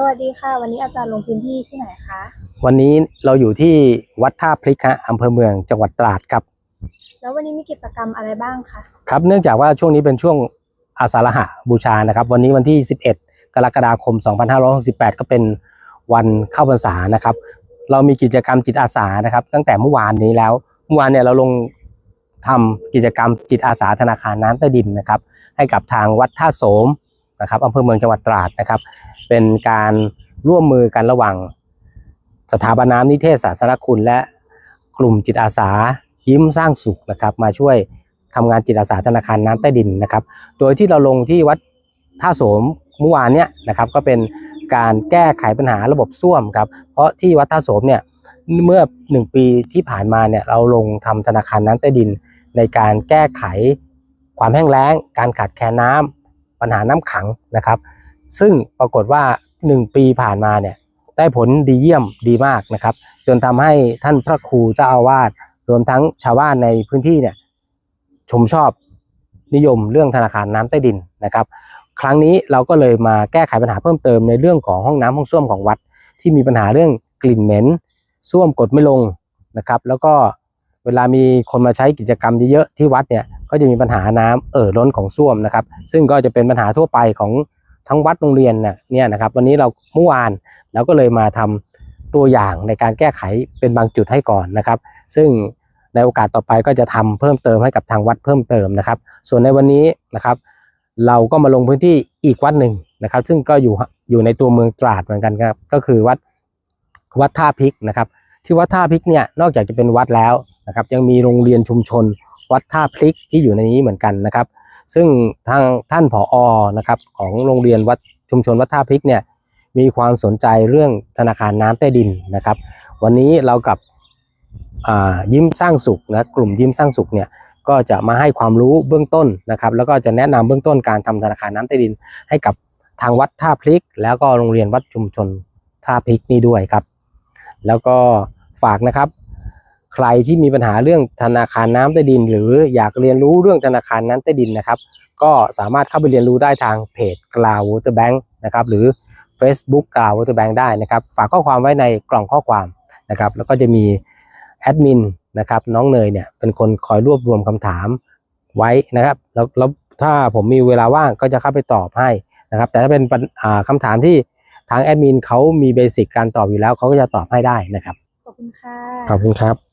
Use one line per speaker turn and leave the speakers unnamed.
สวัสดีค่ะ วันนี้อาจารย์ลงพื้นที่ที่ไหนคะ
วันนี้เราอยู่ที่วัดท่าพลิกฮะอำเภอเมืองจังหวัดตราดครับ
แล้ววันนี้มีกิจกรรมอะไรบ้างคะ
ครับเนื่องจากว่าช่วงนี้เป็นช่วงอาสาฬหะบูชานะครับ วันนี้วันที่ 11 กรกฎาคม 2568 ก็เป็นวันเข้าพรรษานะครับ เรามีกิจกรรมจิตอาสานะครับ ตั้งแต่เมื่อวานนี้แล้วเมื่อวานเนี่ยเราลงทำกิจกรรมจิตอาสาธนาคารน้ำใต้ดินนะครับ ให้กับทางวัดท่าโสมนะครับอำเภอเมืองจังหวัดตราดนะครับ เป็นการร่วมมือกันระหว่าง สถาบันน้ำนิเทศศาสนคุณและกลุ่มจิตอาสายิ้มสร้างสุขนะครับ มาช่วยทำงานจิตอาสาธนาคารน้ำใต้ดินนะครับ โดยที่เราลงที่วัดท่าโสมเมื่อวานเนี้ยนะครับก็เป็นการแก้ไขปัญหาระบบส้วมครับ เพราะที่วัดท่าโสมเนี่ยเมื่อหนึ่งปีที่ผ่านมาเนี่ยเราลงทำธนาคารน้ำใต้ดิน ในการแก้ไขความแห้งแล้ง การขาดแคลนน้ำปัญหาน้ำขังนะครับ ซึ่งปรากฏว่า 1 ปีผ่านมาเนี่ยได้ผลดีเยี่ยมดีมากนะครับ จนทำให้ท่านพระครูเจ้าอาวาสรวมทั้งชาวบ้านในพื้นที่เนี่ยชมชอบนิยมเรื่องธนาคารน้ำใต้ดินนะครับ ครั้งนี้เราก็เลยมาแก้ไขปัญหาเพิ่มเติมในเรื่องของห้องน้ำห้องส้วมของวัด ที่มีปัญหาเรื่องกลิ่นเหม็นส้วมกดไม่ลงนะครับ แล้วก็เวลามีคนมาใช้กิจกรรมเยอะๆที่วัดเนี่ยก็จะมีปัญหาน้ำเอ่อล้นของส้วมนะครับ ซึ่งก็จะเป็นปัญหาทั่วไปของ ทั้งวัดโรงเรียนน่ะเนี่ยนะครับ วันนี้เราเมื่อวานเราก็เลยมาทำตัวอย่างในการแก้ไขเป็นบางจุดให้ก่อนนะครับ ซึ่งในโอกาสต่อไปก็จะทำเพิ่มเติมให้กับทางวัดเพิ่มเติมนะครับ ส่วนในวันนี้นะครับ เราก็มาลงพื้นที่อีกวัดหนึ่งนะครับ ซึ่งก็อยู่อยู่ในตัวเมืองตราดเหมือนกันครับก็คือวัดวัดท่าพิกนะครับ ที่วัดท่าพิกเนี่ยนอกจากจะเป็นวัดแล้วนะครับ ยังมีโรงเรียนชุมชน วัดท่าพริกที่อยู่ในนี้เหมือนกันนะครับ ซึ่งทางท่านผออนะครับของโรงเรียนวัดชุมชนวัดท่าพริกเนี่ยมีความสนใจเรื่องธนาคารน้ำใต้ดินนะครับ วันนี้เรากับยิ้มสร้างสุขนะกลุ่มยิ้มสร้างสุขเนี่ยก็จะมาให้ความรู้เบื้องต้นนะครับ แล้วก็จะแนะนำเบื้องต้นการทำธนาคารน้ำใต้ดิน ให้กับทางวัดท่าพริก แล้วก็โรงเรียนวัดชุมชนท่าพริกนี่ด้วยครับ แล้วก็ฝากนะครับ ใครที่มีปัญหาเรื่องธนาคารน้ำใต้ดิน หรืออยากเรียนรู้เรื่องธนาคารน้ำใต้ดินนะครับ ก็สามารถเข้าไปเรียนรู้ได้ทางเพจกลาววอเตอร์แบงค์นะครับหรือ Facebook กลาววอเตอร์แบงค์ได้นะครับ ฝากข้อความไว้ในกล่องข้อความนะครับ แล้วก็จะมีแอดมินนะครับน้องเนยเนี่ยเป็นคนคอยรวบรวมคำถามไว้นะครับ แล้วแล้วถ้าผมมีเวลาว่างก็จะเข้าไปตอบให้นะครับ แต่ถ้าเป็นปัญอ่าคำถามที่ทางแอดมินเขามีเบสิกการตอบอยู่แล้วเขาก็จะตอบให้ได้นะครับ
ขอบคุณค่ะ
ขอบคุณครับ